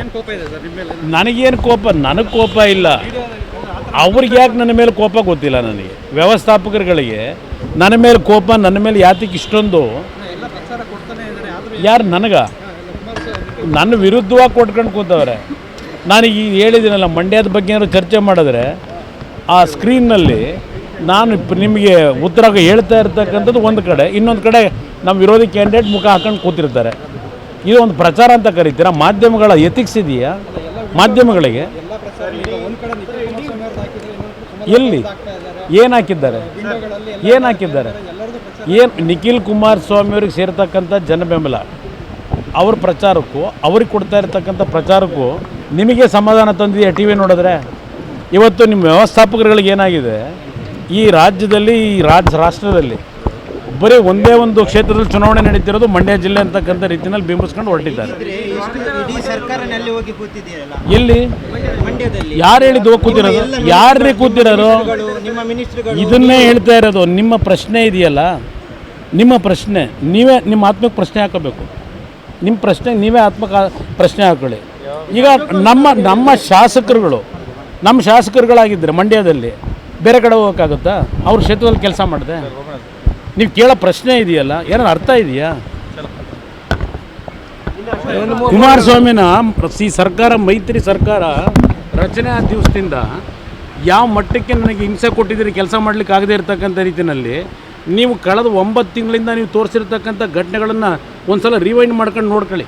ಏನು ಕೋಪ ಇದೆ ಸರ್ ನಿಮ್ಮ ಮೇಲೆ? ನನಗೇನು ಕೋಪ? ನನಗೆ ಕೋಪ ಇಲ್ಲ. ಅವ್ರಿಗೆ ಯಾಕೆ ನನ್ನ ಮೇಲೆ ಕೋಪ ಗೊತ್ತಿಲ್ಲ ನನಗೆ? ವ್ಯವಸ್ಥಾಪಕರುಗಳಿಗೆ ನನ್ನ ಮೇಲೆ ಕೋಪ ನನ್ನ ಮೇಲೆ ಯಾತಕ್ಕೆ ಇಷ್ಟೊಂದು? ಎಲ್ಲ ಪ್ರಚಾರ ಕೊಡ್ತಾನೆ ಇದ್ದಾರೆ ಆದರೂ ಯಾರು ನನಗ? ನನ್ನ ವಿರುದ್ಧವಾಗಿ ಕೊಟ್ಕೊಂಡು ಕೂತವ್ರೆ. ನಾನು ಈ ಹೇಳಿದ್ದೀನಲ್ಲ ಮಂಡ್ಯದ ಬಗ್ಗೆ ಏನಾದ್ರು ಚರ್ಚೆ ಮಾಡಿದ್ರೆ ಆ ಸ್ಕ್ರೀನ್ನಲ್ಲಿ ನಾನು ನಿಮಗೆ ಉತ್ತರ ಹೇಳ್ತಾ ಇರ್ತಕ್ಕಂಥದ್ದು ಒಂದು ಕಡೆ ಇನ್ನೊಂದು ಕಡೆ ನಮ್ಮ ವಿರೋಧಿ ಕ್ಯಾಂಡಿಡೇಟ್ ಮುಖ ಹಾಕೊಂಡು ಕೂತಿರ್ತಾರೆ. ಇದು ಒಂದು ಪ್ರಚಾರ ಅಂತ ಕರಿತೀರಾ? ಮಾಧ್ಯಮಗಳ ಎಥಿಕ್ಸ್ ಇದೆಯಾ? ಮಾಧ್ಯಮಗಳಿಗೆ? ಎಲ್ಲ? ಏನು ಹಾಕಿದ್ದಾರೆ? ಏನು ಹಾಕಿದ್ದಾರೆ? ಏನು ನಿಖಿಲ್ ಕುಮಾರಸ್ವಾಮಿಯವ್ರಿಗೆ ಸೇರ್ತಕ್ಕಂಥ ಜನ ಬೆಂಬಲ ಅವ್ರ ಪ್ರಚಾರಕ್ಕೂ, ಅವ್ರಿಗೆ ಕೊಡ್ತಾ ಇರತಕ್ಕಂಥ ಪ್ರಚಾರಕ್ಕೂ ನಿಮಗೆ ಸಮಾಧಾನ ತಂದಿದೆಯಾ ಟಿ ವಿ ನೋಡಿದ್ರೆ? ಇವತ್ತು ನಿಮ್ಮ ವ್ಯವಸ್ಥಾಪಕರುಗಳಿಗೆ ಏನಾಗಿದೆ? ಈ ರಾಜ್ಯದಲ್ಲಿ, ಈ ರಾಜ್ಯ ರಾಷ್ಟ್ರದಲ್ಲಿ ಬರೀ ಒಂದೇ ಒಂದು ಕ್ಷೇತ್ರದಲ್ಲಿ ಚುನಾವಣೆ ನಡೀತಿರೋದು ಮಂಡ್ಯ ಜಿಲ್ಲೆ ಅಂತಕ್ಕಂಥ ರೀತಿಯಲ್ಲಿ ಬಿಂಬಿಸ್ಕೊಂಡು ಹೊರಟಿದ್ದಾರೆ. ಎಲ್ಲಿ? ಯಾರು ಹೇಳಿದ್ದು ಹೋಗಿ ಕೂತಿರೋದು? ಯಾರೇ ಕೂತಿರೋರು ಇದನ್ನೇ ಹೇಳ್ತಾ ಇರೋದು. ನಿಮ್ಮ ಪ್ರಶ್ನೆ ಇದೆಯಲ್ಲ? ನಿಮ್ಮ ಪ್ರಶ್ನೆ. ನೀವೇ ನಿಮ್ಮ ಆತ್ಮಕ್ಕೆ ಪ್ರಶ್ನೆ ಹಾಕಬೇಕು. ನಿಮ್ಮ ಪ್ರಶ್ನೆ ನೀವೇ ಆತ್ಮಕ ಪ್ರಶ್ನೆ ಹಾಕೊಳ್ಳಿ. ಈಗ ನಮ್ಮ ನಮ್ಮ ಶಾಸಕರುಗಳು ನಮ್ಮ ಶಾಸಕರುಗಳಾಗಿದ್ದರೆ ಮಂಡ್ಯದಲ್ಲಿ ಬೇರೆ ಕಡೆ ಹೋಗೋಕ್ಕಾಗುತ್ತಾ? ಅವ್ರ ಕ್ಷೇತ್ರದಲ್ಲಿ ಕೆಲಸ ಮಾಡಿದೆ? ನೀವು ಕೇಳೋ ಪ್ರಶ್ನೆ ಇದೆಯಲ್ಲ? ಏನಾರು ಅರ್ಥ ಇದೆಯಾ? ಕುಮಾರಸ್ವಾಮಿನ ಈ ಸರ್ಕಾರ, ಮೈತ್ರಿ ಸರ್ಕಾರ ರಚನೆ ಆದ ದಿವಸದಿಂದ ಯಾವ ಮಟ್ಟಕ್ಕೆ ನನಗೆ ಹಿಂಸೆ ಕೊಟ್ಟಿದ್ದೀರಿ, ಕೆಲಸ ಮಾಡಲಿಕ್ಕೆ ಆಗದೇ ಇರತಕ್ಕಂಥ ರೀತಿಯಲ್ಲಿ ನೀವು ಕಳೆದ ಒಂಬತ್ತು ತಿಂಗಳಿಂದ ನೀವು ತೋರಿಸಿರ್ತಕ್ಕಂಥ ಘಟನೆಗಳನ್ನು ಒಂದು ಸಲ ರಿವೈಂಡ್ ಮಾಡ್ಕೊಂಡು ನೋಡ್ಕೊಳ್ಳಿ.